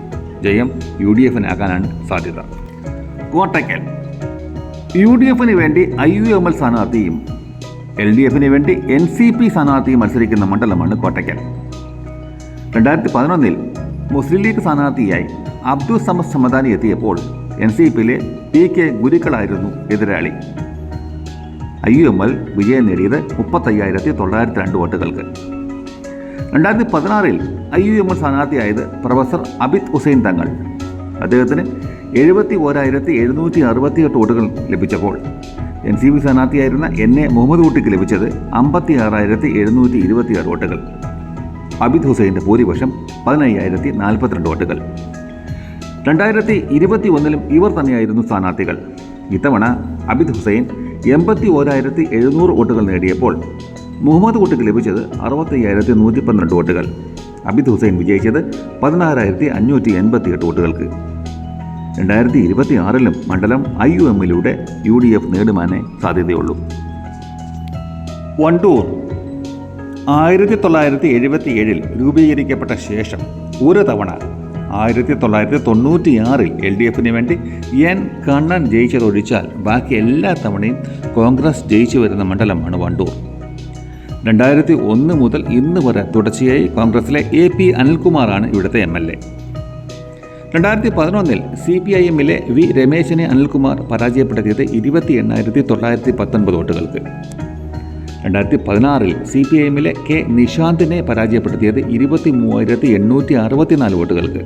ജയം യു ഡി എഫിനാകാനാണ് സാധ്യത. കോട്ടയ്ക്കൽ യു ഡി എഫിന് വേണ്ടി ഐ യു എം എൽ സ്ഥാനാർത്ഥിയും എൽ ഡി എഫിന് വേണ്ടി എൻ സി പി സ്ഥാനാർത്ഥിയും മത്സരിക്കുന്ന മണ്ഡലമാണ് കോട്ടയ്ക്കൽ രണ്ടായിരത്തി പതിനൊന്നിൽ മുസ്ലിം ലീഗ് സ്ഥാനാർത്ഥിയായി അബ്ദുൾ സമദ് സമദാനി എത്തിയപ്പോൾ എൻ സി പിയിലെ പി കെ ഗുരുക്കളായിരുന്നു എതിരാളി. ഐ യു എം എൽ വിജയം നേടിയത് മുപ്പത്തയ്യായിരത്തി തൊള്ളായിരത്തി രണ്ട് വോട്ടുകൾക്ക്. രണ്ടായിരത്തി പതിനാറിൽ ഐ യു എം എൽ സ്ഥാനാർത്ഥിയായത് പ്രൊഫസർ അബിത് ഹുസൈൻ തങ്ങൾ. അദ്ദേഹത്തിന് എഴുപത്തി ഓരായിരത്തി എഴുന്നൂറ്റി അറുപത്തിയെട്ട് വോട്ടുകൾ ലഭിച്ചപ്പോൾ എൻ സി പി സ്ഥാനാർത്ഥിയായിരുന്ന എൻ എ മുഹമ്മദ് കുട്ടിക്ക് ലഭിച്ചത് അമ്പത്തി ആറായിരത്തി എഴുന്നൂറ്റി ഇരുപത്തിയാറ് വോട്ടുകൾ. അബിദ് ഹുസൈന്റെ ഭൂരിപക്ഷം പതിനയ്യായിരത്തി നാൽപ്പത്തിരണ്ട് വോട്ടുകൾ. രണ്ടായിരത്തി ഇരുപത്തി ഒന്നിലും ഇവർ തന്നെയായിരുന്നു സ്ഥാനാർത്ഥികൾ. ഇത്തവണ അബിദ് ഹുസൈൻ എൺപത്തി ഓരായിരത്തി എഴുന്നൂറ് വോട്ടുകൾ നേടിയപ്പോൾ മുഹമ്മദ് കുട്ടിക്ക് ലഭിച്ചത് അറുപത്തയ്യായിരത്തി നൂറ്റി പന്ത്രണ്ട് വോട്ടുകൾ. അബിദ് ഹുസൈൻ വിജയിച്ചത് പതിനാറായിരത്തി അഞ്ഞൂറ്റി എൺപത്തി എട്ട് വോട്ടുകൾക്ക്. രണ്ടായിരത്തി ഇരുപത്തി ആറിലും മണ്ഡലം ഐ യു എമ്മിലൂടെ യു ഡി എഫ് നേടുവാനേ സാധ്യതയുള്ളൂ. വണ്ടൂർ ആയിരത്തി തൊള്ളായിരത്തി എഴുപത്തി ഏഴിൽ രൂപീകരിക്കപ്പെട്ട ശേഷം ഒരു തവണ ആയിരത്തി തൊള്ളായിരത്തി തൊണ്ണൂറ്റിയാറിൽ എൽ ഡി എഫിന് വേണ്ടി എൻ കണ്ണൻ ജയിച്ചതൊഴിച്ചാൽ ബാക്കി എല്ലാ തവണയും കോൺഗ്രസ് ജയിച്ചു വരുന്ന മണ്ഡലമാണ് വണ്ടൂർ. രണ്ടായിരത്തി ഒന്ന് മുതൽ ഇന്ന് വരെ തുടർച്ചയായി കോൺഗ്രസിലെ എ പി അനിൽകുമാറാണ് ഇവിടുത്തെ എം എൽ എ. രണ്ടായിരത്തി പതിനൊന്നിൽ സി പി ഐ എമ്മിലെ വി രമേശിനെ അനിൽകുമാർ പരാജയപ്പെടുത്തിയത് ഇരുപത്തി എണ്ണായിരത്തി തൊള്ളായിരത്തി പത്തൊൻപത് വോട്ടുകൾക്ക്. രണ്ടായിരത്തി പതിനാറിൽ സി പി ഐ എമ്മിലെ കെ നിഷാന്തിനെ പരാജയപ്പെടുത്തിയത് ഇരുപത്തി മൂവായിരത്തി എണ്ണൂറ്റി അറുപത്തിനാല് വോട്ടുകൾക്ക്.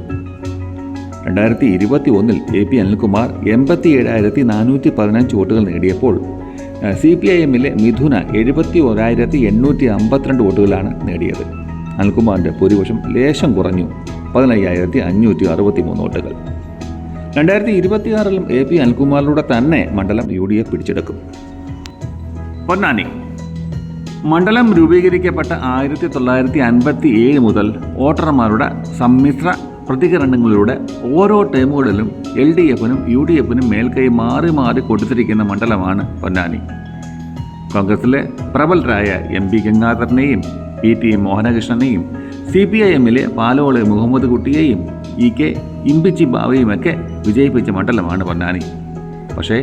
രണ്ടായിരത്തി ഇരുപത്തി ഒന്നിൽ എ പി അനിൽകുമാർ എൺപത്തി ഏഴായിരത്തി നാനൂറ്റി പതിനഞ്ച് വോട്ടുകൾ നേടിയപ്പോൾ സി പി ഐ എമ്മിലെ മിഥുന എഴുപത്തി ഒരായിരത്തി എണ്ണൂറ്റി അമ്പത്തിരണ്ട് വോട്ടുകളാണ് നേടിയത്. അനിൽകുമാറിന്റെ ഭൂരിപക്ഷം ലേശം കുറഞ്ഞു. പതിനയ്യായിരത്തി അഞ്ഞൂറ്റി അറുപത്തി മൂന്ന് വോട്ടുകൾ. രണ്ടായിരത്തി ഇരുപത്തിയാറിലും എ പി അനിൽകുമാറിലൂടെ തന്നെ മണ്ഡലം യു ഡി എഫ് പിടിച്ചെടുക്കും. പൊന്നാനി. മണ്ഡലം രൂപീകരിക്കപ്പെട്ട ആയിരത്തി തൊള്ളായിരത്തി അൻപത്തി ഏഴ് മുതൽ വോട്ടർമാരുടെ സമ്മിശ്ര പ്രതികരണങ്ങളിലൂടെ ഓരോ ടേമുകളിലും എൽ ഡി എഫിനും യു ഡി എഫിനും മേൽക്കൈ മാറി മാറി കൊടുത്തിരിക്കുന്ന മണ്ഡലമാണ് പൊന്നാനി. കോൺഗ്രസിലെ പ്രബലരായ എം പി ഗംഗാധരനെയും പി ടി മോഹനകൃഷ്ണനെയും സി പി ഐ എമ്മിലെ പാലോളെ മുഹമ്മദ് കുട്ടിയെയും ഇ കെ ഇമ്പിച്ചി ബാവയുമൊക്കെ വിജയിപ്പിച്ച മണ്ഡലമാണ് പൊന്നാനി. പക്ഷേ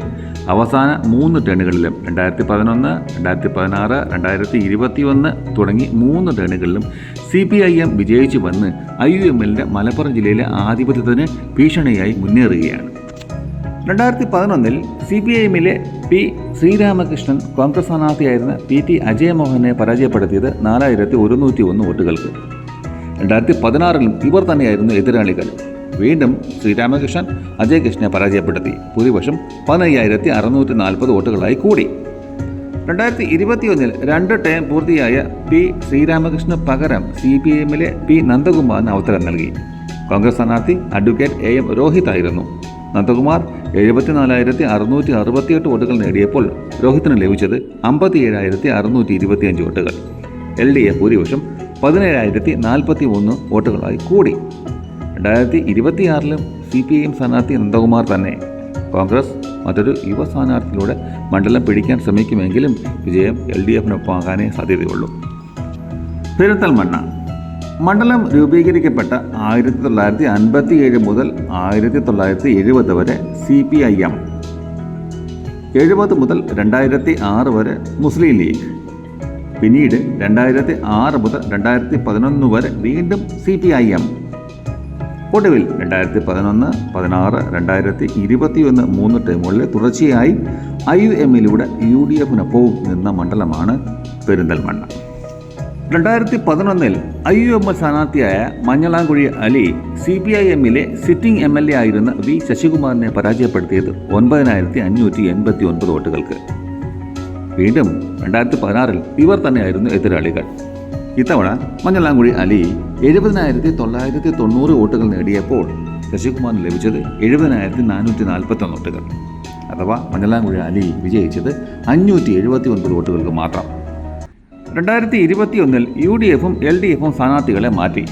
അവസാന മൂന്ന് ടേണുകളിലും രണ്ടായിരത്തി പതിനൊന്ന് രണ്ടായിരത്തി പതിനാറ് രണ്ടായിരത്തി ഇരുപത്തി ഒന്ന് തുടങ്ങി മൂന്ന് ടേണുകളിലും സി പി ഐ എം വിജയിച്ചു വന്ന് ഐ യു എമ്മിന്റെ മലപ്പുറം ജില്ലയിലെ ആധിപത്യത്തിന് ഭീഷണിയായി മുന്നേറുകയാണ്. രണ്ടായിരത്തി പതിനൊന്നിൽ സി പി ഐ എമ്മിലെ പി ശ്രീരാമകൃഷ്ണൻ കോൺഗ്രസ് സ്ഥാനാർത്ഥിയായിരുന്ന പി ടി അജയമോഹനെ പരാജയപ്പെടുത്തിയത് നാലായിരത്തി ഒരുന്നൂറ്റി ഒന്ന് വോട്ടുകൾക്ക്. രണ്ടായിരത്തി പതിനാറിലും ഇവർ തന്നെയായിരുന്നു എതിരാളികൾ. വീണ്ടും ശ്രീരാമകൃഷ്ണൻ അജയകൃഷ്ണനെ പരാജയപ്പെടുത്തി. ഭൂരിപക്ഷം പതിനയ്യായിരത്തി അറുന്നൂറ്റി നാൽപ്പത് വോട്ടുകളായി കൂടി. രണ്ടായിരത്തി ഇരുപത്തിയൊന്നിൽ രണ്ട് ടേം പൂർത്തിയായ പി ശ്രീരാമകൃഷ്ണന് പകരം സി പി എമ്മിലെ പി നന്ദകുമാറിന് അവസരം നൽകി. കോൺഗ്രസ് സ്ഥാനാർത്ഥി അഡ്വക്കേറ്റ് എ എം രോഹിത് ആയിരുന്നു. നന്ദകുമാർ എഴുപത്തിനാലായിരത്തി അറുന്നൂറ്റി അറുപത്തിയെട്ട് വോട്ടുകൾ നേടിയപ്പോൾ രോഹിത്തിന് ലഭിച്ചത് അമ്പത്തി ഏഴായിരത്തി അറുന്നൂറ്റി ഇരുപത്തിയഞ്ച് വോട്ടുകൾ. എൽ ഡി എഫ് ഭൂരിപക്ഷം പതിനേഴായിരത്തി നാൽപ്പത്തി ഒന്ന് വോട്ടുകളായി കൂടി. രണ്ടായിരത്തി ഇരുപത്തിയാറിലും സി പി ഐ എം സ്ഥാനാർത്ഥി നന്ദകുമാർ തന്നെ. കോൺഗ്രസ് മറ്റൊരു യുവ സ്ഥാനാർത്ഥിയിലൂടെ മണ്ഡലം പിടിക്കാൻ ശ്രമിക്കുമെങ്കിലും വിജയം എൽ ഡി എഫിനൊപ്പമാകാനേ സാധ്യതയുള്ളൂ. പെരുത്തൽമണ്ണ മണ്ഡലം രൂപീകരിക്കപ്പെട്ട ആയിരത്തി തൊള്ളായിരത്തി അൻപത്തി ഏഴ് മുതൽ ആയിരത്തി തൊള്ളായിരത്തി എഴുപത് വരെ സി പി ഐ എം. എഴുപത് മുതൽ രണ്ടായിരത്തി ആറ് വരെ മുസ്ലിം ലീഗ്. പിന്നീട് രണ്ടായിരത്തി ആറ് മുതൽ രണ്ടായിരത്തി പതിനൊന്ന് വരെ വീണ്ടും സി പി ഐ എം. ഒടുവിൽ രണ്ടായിരത്തി പതിനൊന്ന് പതിനാറ് രണ്ടായിരത്തി ഇരുപത്തിയൊന്ന് മൂന്ന് ടേമുകളിൽ തുടർച്ചയായി ഐ യു എമ്മിലൂടെ യു ഡി എഫിനൊപ്പവും നിന്ന മണ്ഡലമാണ് പെരിന്തൽമണ്ണ. രണ്ടായിരത്തി പതിനൊന്നിൽ I U M L സ്ഥാനാർത്ഥിയായ Manjalamkuzhi Ali C P I എമ്മിലെ സിറ്റിംഗ് എം എൽ എ ആയിരുന്ന വി ശശികുമാറിനെ പരാജയപ്പെടുത്തിയത് ഒൻപതിനായിരത്തി അഞ്ഞൂറ്റി എൺപത്തി ഒൻപത് വോട്ടുകൾക്ക്. വീണ്ടും രണ്ടായിരത്തി പതിനാറിൽ ഇവർ തന്നെയായിരുന്നു എതിരാളികൾ. ഇത്തവണ മഞ്ഞളാങ്കുഴി അലി എഴുപതിനായിരത്തി തൊള്ളായിരത്തി തൊണ്ണൂറ് വോട്ടുകൾ നേടിയപ്പോൾ ശശികുമാറിന് ലഭിച്ചത് എഴുപതിനായിരത്തി നാനൂറ്റി നാൽപ്പത്തൊന്ന് വോട്ടുകൾ. അഥവാ മഞ്ഞളാങ്കുഴി അലി വിജയിച്ചത് അഞ്ഞൂറ്റി എഴുപത്തി ഒൻപത് വോട്ടുകൾക്ക് മാത്രം. രണ്ടായിരത്തി ഇരുപത്തിയൊന്നിൽ യു ഡി എഫും എൽ ഡി എഫും സ്ഥാനാർത്ഥികളെ മാറ്റി.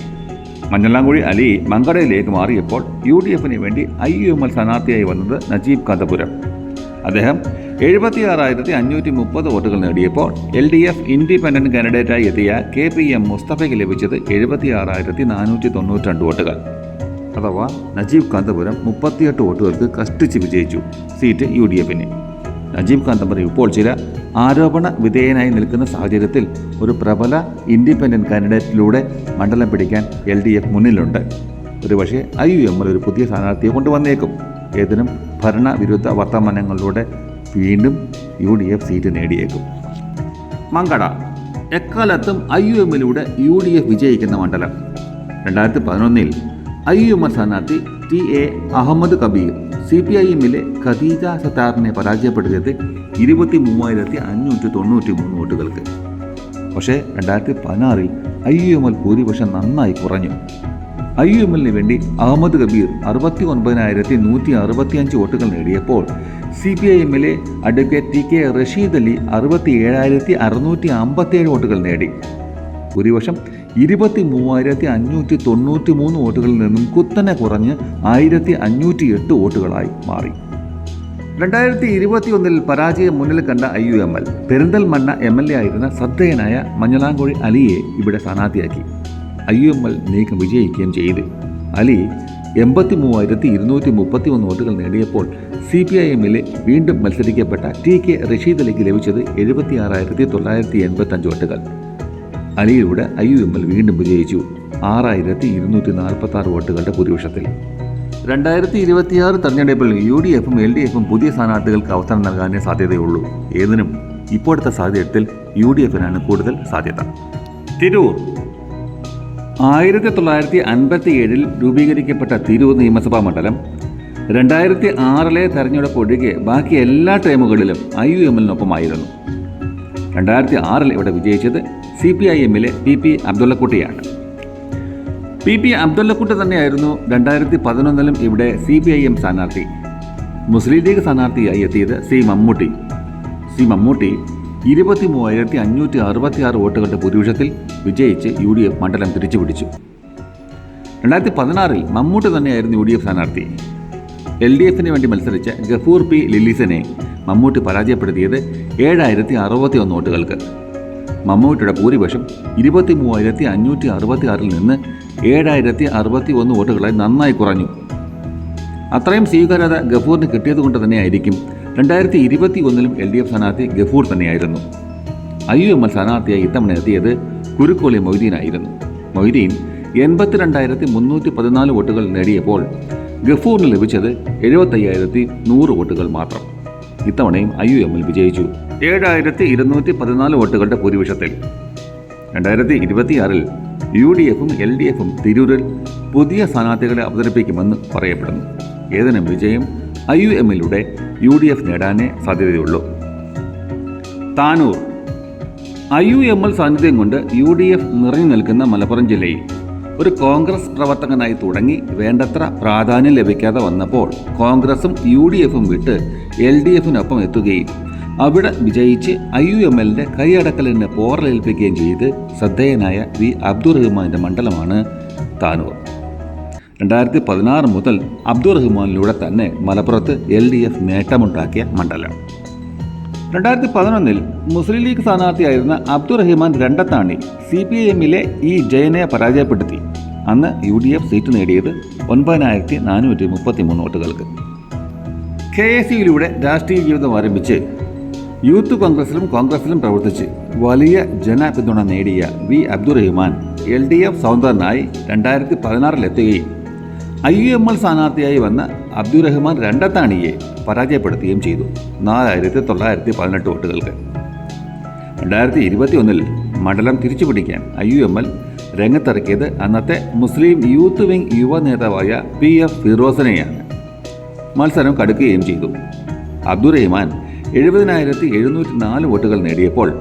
മഞ്ഞളാങ്കുഴി അലി മങ്കടയിലേക്ക് മാറിയപ്പോൾ യു ഡി എഫിന് വേണ്ടി ഐ യു എം എൽ സ്ഥാനാർത്ഥിയായി വന്നത് നജീബ് കാന്തപുരം അദ്ദേഹം എഴുപത്തിയാറായിരത്തി അഞ്ഞൂറ്റി മുപ്പത് വോട്ടുകൾ നേടിയപ്പോൾ എൽ ഡി എഫ് ഇൻഡിപെൻഡന്റ് കാൻഡിഡേറ്റായി എത്തിയ കെ പി എം മുസ്തഫയ്ക്ക് ലഭിച്ചത് എഴുപത്തിയാറായിരത്തി നാനൂറ്റി തൊണ്ണൂറ്റി വോട്ടുകൾ. അഥവാ നജീബ് കാന്തപുരം മുപ്പത്തിയെട്ട് വോട്ടുകൾക്ക് കഷ്ടിച്ച് വിജയിച്ചു. സീറ്റ് യു ഡി എഫിന്. നജീബ് കാന്തപുരം ഇപ്പോൾ ചില ആരോപണ വിധേയനായി നിൽക്കുന്ന സാഹചര്യത്തിൽ ഒരു പ്രബല ഇൻഡിപെൻഡന്റ് കാൻഡിഡേറ്റിലൂടെ മണ്ഡലം പിടിക്കാൻ എൽ ഡി എഫ് മുന്നിലുണ്ട്. ഒരുപക്ഷെ ഐ യു എമ്മിൽ ഒരു പുതിയ സ്ഥാനാർത്ഥിയെ കൊണ്ടുവന്നേക്കും. ഏതിനും ഭരണവിരുദ്ധ വർത്തമാനങ്ങളിലൂടെ വീണ്ടും യു ഡി എഫ് സീറ്റ് നേടിയേക്കും. മങ്കട എക്കാലത്തും ഐ യു എമ്മിലൂടെ യു ഡി എഫ് വിജയിക്കുന്ന മണ്ഡലം. രണ്ടായിരത്തി പതിനൊന്നിൽ ഐ യു എം സ്ഥാനാർത്ഥി T A Ahammed Kabeer C P I എമ്മിലെ ഖദീജ സത്താറിനെ പരാജയപ്പെടുത്തിയത് ഇരുപത്തി മൂവായിരത്തി അഞ്ഞൂറ്റി തൊണ്ണൂറ്റി മൂന്ന് വോട്ടുകൾക്ക്. പക്ഷേ രണ്ടായിരത്തി പതിനാറിൽ ഐ യു എം എൽ ഭൂരിപക്ഷം നന്നായി കുറഞ്ഞു. ഐ യു എം എല്ലിന് വേണ്ടി അഹമ്മദ് കബീർ അറുപത്തി ഒൻപതിനായിരത്തി നൂറ്റി അറുപത്തിയഞ്ച് വോട്ടുകൾ നേടിയപ്പോൾ സി പി ഐ എമ്മിലെ advocate T K Rasheed Ali അറുപത്തി ഏഴായിരത്തി അറുന്നൂറ്റി അമ്പത്തിയേഴ് വോട്ടുകൾ നേടി. ഭൂരിപക്ഷം ഇരുപത്തി മൂവായിരത്തി അഞ്ഞൂറ്റി തൊണ്ണൂറ്റി മൂന്ന് വോട്ടുകളിൽ നിന്നും കുത്തനെ കുറഞ്ഞ് ആയിരത്തി അഞ്ഞൂറ്റി എട്ട് വോട്ടുകളായി മാറി. രണ്ടായിരത്തി ഇരുപത്തി ഒന്നിൽ പരാജയം മുന്നിൽ കണ്ട I U M L Perinthalmanna M L A ആയിരുന്ന ശ്രദ്ധേയനായ മഞ്ഞളാങ്കുഴി അലിയെ ഇവിടെ സ്ഥാനാർത്ഥിയാക്കി. ഐ യു എം എൽ നീക്കം വിജയിക്കുകയും ചെയ്തു. അലി എൺപത്തി മൂവായിരത്തി ഇരുന്നൂറ്റി മുപ്പത്തി ഒന്ന് വോട്ടുകൾ നേടിയപ്പോൾ സി പി ഐ എമ്മിലെ വീണ്ടും മത്സരിക്കപ്പെട്ട ടി കെ റഷീദ് അലിക്ക് ലഭിച്ചത് എഴുപത്തി ആറായിരത്തി തൊള്ളായിരത്തി എൺപത്തഞ്ച് വോട്ടുകൾ. അലിയിലൂടെ ഐ യു എം എൽ വീണ്ടും വിജയിച്ചു ആറായിരത്തി ഇരുന്നൂറ്റി നാൽപ്പത്തി ആറ് വോട്ടുകളുടെ ഭൂരിപക്ഷത്തിൽ. രണ്ടായിരത്തി ഇരുപത്തിയാറ് തെരഞ്ഞെടുപ്പിൽ യു ഡി എഫും എൽ ഡി എഫും പുതിയ സ്ഥാനാർത്ഥികൾക്ക് അവസരം നൽകാനേ സാധ്യതയുള്ളൂ. ഏതിനും ഇപ്പോഴത്തെ സാഹചര്യത്തിൽ യു ഡി എഫിനാണ് കൂടുതൽ സാധ്യത. തിരൂർ ആയിരത്തി തൊള്ളായിരത്തി അൻപത്തി ഏഴിൽ രൂപീകരിക്കപ്പെട്ട തിരൂർ നിയമസഭാ മണ്ഡലം രണ്ടായിരത്തി ആറിലെ തെരഞ്ഞെടുപ്പ് ഒഴികെ ബാക്കി എല്ലാ ടൈമുകളിലും ഐ യു എമ്മിനൊപ്പമായിരുന്നു രണ്ടായിരത്തി ആറിൽ ഇവിടെ വിജയിച്ചത് സി പി ഐ എമ്മിലെ പി പി അബ്ദുള്ളക്കുട്ടിയാണ്. പി പി അബ്ദുള്ളക്കുട്ടി തന്നെയായിരുന്നു രണ്ടായിരത്തി പതിനൊന്നിലും ഇവിടെ സി പി ഐ എം സ്ഥാനാർത്ഥി. മുസ്ലിം ലീഗ് സ്ഥാനാർത്ഥിയായി എത്തിയത് സി മമ്മൂട്ടി. സി മമ്മൂട്ടി ഇരുപത്തി മൂവായിരത്തി അഞ്ഞൂറ്റി അറുപത്തി ആറ് വോട്ടുകളുടെ ഭൂരിപക്ഷത്തിൽ വിജയിച്ച് യു ഡി എഫ് മണ്ഡലം തിരിച്ചുപിടിച്ചു. രണ്ടായിരത്തി പതിനാറിൽ മമ്മൂട്ടി തന്നെയായിരുന്നു യു ഡി എഫ് സ്ഥാനാർത്ഥി. എൽ ഡി എഫിന് വേണ്ടി മത്സരിച്ച ഗഫൂർ പി ലില്ലീസിനെ മമ്മൂട്ടി പരാജയപ്പെടുത്തിയത് ഏഴായിരത്തി അറുപത്തി ഒന്ന് വോട്ടുകൾക്ക്. മമ്മൂട്ടിയുടെ ഭൂരിപക്ഷം ഇരുപത്തി മൂവായിരത്തി അഞ്ഞൂറ്റി അറുപത്തി ആറിൽ നിന്ന് ഏഴായിരത്തി അറുപത്തി ഒന്ന് വോട്ടുകളായി നന്നായി കുറഞ്ഞു. അത്രയും സ്വീകാര്യത ഗഫൂറിന് കിട്ടിയതുകൊണ്ട് തന്നെയായിരിക്കും രണ്ടായിരത്തി ഇരുപത്തി ഒന്നിലും എൽ ഡി എഫ് സ്ഥാനാർത്ഥി ഗഫൂർ തന്നെയായിരുന്നു. ഐ യു എം എൽ സ്ഥാനാർത്ഥിയായി ഇത്തവണ എത്തിയത് കുരുക്കോളി മൊയ്തീനായിരുന്നു മൊയ്തീൻ എൺപത്തിരണ്ടായിരത്തി മുന്നൂറ്റി പതിനാല് വോട്ടുകൾ നേടിയപ്പോൾ ഗഫൂറിന് ലഭിച്ചത് എഴുപത്തയ്യായിരത്തി നൂറ് വോട്ടുകൾ മാത്രം. ഇത്തവണയും ഐ യു എമ്മിൽ വിജയിച്ചു. ഏഴായിരത്തി ഇരുന്നൂറ്റി പതിനാല് വോട്ടുകളുടെ ഭൂരിപക്ഷത്തിൽ. രണ്ടായിരത്തി ഇരുപത്തിയാറിൽ യു ഡി എഫും എൽ ഡി എഫും തിരൂരിൽ പുതിയ സ്ഥാനാർത്ഥികളെ അവതരിപ്പിക്കുമെന്ന് പറയപ്പെടുന്നു. ഏതിനും വിജയം ഐ യു എമ്മിലൂടെ യു ഡി എഫ് നേടാനേ സാധ്യതയുള്ളൂ. Tanur. I U M L സാന്നിധ്യം കൊണ്ട് യു ഡി എഫ് നിറഞ്ഞു നിൽക്കുന്ന മലപ്പുറം ജില്ലയിൽ ഒരു കോൺഗ്രസ് പ്രവർത്തകനായി തുടങ്ങി വേണ്ടത്ര പ്രാധാന്യം ലഭിക്കാതെ വന്നപ്പോൾ കോൺഗ്രസും യു ഡി എഫും വിട്ട് എൽ ഡി എഫിനൊപ്പം എത്തുകയും അവിടെ വിജയിച്ച് ഐ യു എം എല്ലിന്റെ കൈയടക്കലിന് പോറലേൽപ്പിക്കുകയും ചെയ്ത് ശ്രദ്ധേയനായ വി അബ്ദുറഹ്മാന്റെ മണ്ഡലമാണ് താനൂർ. രണ്ടായിരത്തി പതിനാറ് മുതൽ അബ്ദുറഹ്മാനിലൂടെ തന്നെ മലപ്പുറത്ത് എൽ ഡി എഫ് നേട്ടമുണ്ടാക്കിയ മണ്ഡലം. രണ്ടായിരത്തി പതിനൊന്നിൽ മുസ്ലിം league സ്ഥാനാർത്ഥിയായിരുന്ന Abdurahiman Randathani C P I എമ്മിലെ ഇ ജയനെ പരാജയപ്പെടുത്തി. അന്ന് യു ഡി എഫ് സീറ്റ് നേടിയത് ഒൻപതിനായിരത്തി നാനൂറ്റി മുപ്പത്തി മൂന്ന് വോട്ടുകൾക്ക്. കെ എസ് യുയിലൂടെ രാഷ്ട്രീയ ജീവിതം ആരംഭിച്ച് യൂത്ത് കോൺഗ്രസിലും കോൺഗ്രസിലും പ്രവർത്തിച്ച് വലിയ ജനപിന്തുണ നേടിയ V Abdurahiman L D F സൗന്ദരനായി രണ്ടായിരത്തി പതിനാറിലെത്തുകയും ഐ യു എം എൽ സ്ഥാനാർത്ഥിയായി വന്ന അബ്ദുറഹ്മാൻ രണ്ടത്താണിയെ പരാജയപ്പെടുത്തുകയും ചെയ്തു. നാലായിരത്തി തൊള്ളായിരത്തി പതിനെട്ട് വോട്ടുകൾക്ക്. രണ്ടായിരത്തി ഇരുപത്തി ഒന്നിൽ മണ്ഡലം തിരിച്ചുപിടിക്കാൻ ഐ യു എം എൽ രംഗത്തിറക്കിയത് അന്നത്തെ മുസ്ലിം യൂത്ത് വിംഗ് യുവ നേതാവായ പി എഫ് ഫിറോസിനെയാണ്. മത്സരം കടുക്കുകയും ചെയ്തു. അബ്ദുറഹ്മാൻ എഴുപതിനായിരത്തി എഴുന്നൂറ്റി നാല് വോട്ടുകൾ നേടിയപ്പോൾ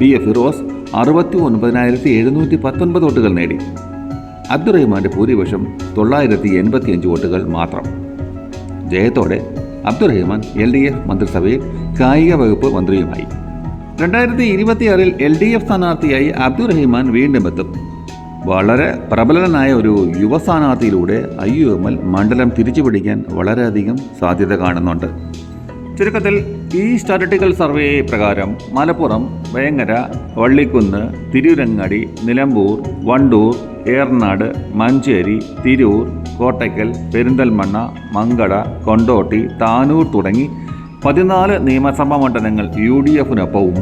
പി എഫ് ഫിറോസ് അറുപത്തി ഒൻപതിനായിരത്തി എഴുന്നൂറ്റി പത്തൊൻപത് വോട്ടുകൾ നേടി. അബ്ദുറഹിമാന്റെ ഭൂരിപക്ഷം തൊള്ളായിരത്തി എൺപത്തിയഞ്ച് വോട്ടുകൾ മാത്രം. ജയത്തോടെ അബ്ദുറഹിമാൻ എൽ ഡി എഫ് മന്ത്രിസഭയിൽ കായിക വകുപ്പ് മന്ത്രിയുമായി. രണ്ടായിരത്തി ഇരുപത്തിയാറിൽ എൽ ഡി എഫ് സ്ഥാനാർത്ഥിയായി അബ്ദുറഹിമാൻ വീണ്ടും എത്തും. വളരെ പ്രബലനായ ഒരു യുവ സ്ഥാനാർത്ഥിയിലൂടെ ഐ യു എം എൽ മണ്ഡലം തിരിച്ചുപിടിക്കാൻ വളരെയധികം സാധ്യത കാണുന്നുണ്ട്. ചുരുക്കത്തിൽ ഈ സ്റ്റാറ്റിസ്റ്റിക്കൽ സർവേ പ്രകാരം മലപ്പുറം വേങ്ങര വള്ളിക്കുന്ന് തിരൂരങ്ങാടി നിലമ്പൂർ വണ്ടൂർ ഏർനാട് മഞ്ചേരി തിരൂർ കോട്ടയ്ക്കൽ പെരിന്തൽമണ്ണ മങ്കട കൊണ്ടോട്ടി താനൂർ തുടങ്ങി പതിനാല് നിയമസഭാ മണ്ഡലങ്ങൾ യു ഡി എഫിനൊപ്പവും.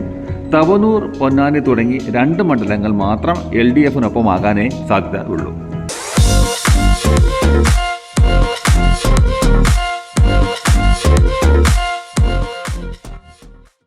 തവനൂർ പൊന്നാനി തുടങ്ങി രണ്ട് മണ്ഡലങ്ങൾ മാത്രം എൽ ഡി എഫിനൊപ്പമാകാനേ സാധ്യത ഉള്ളൂ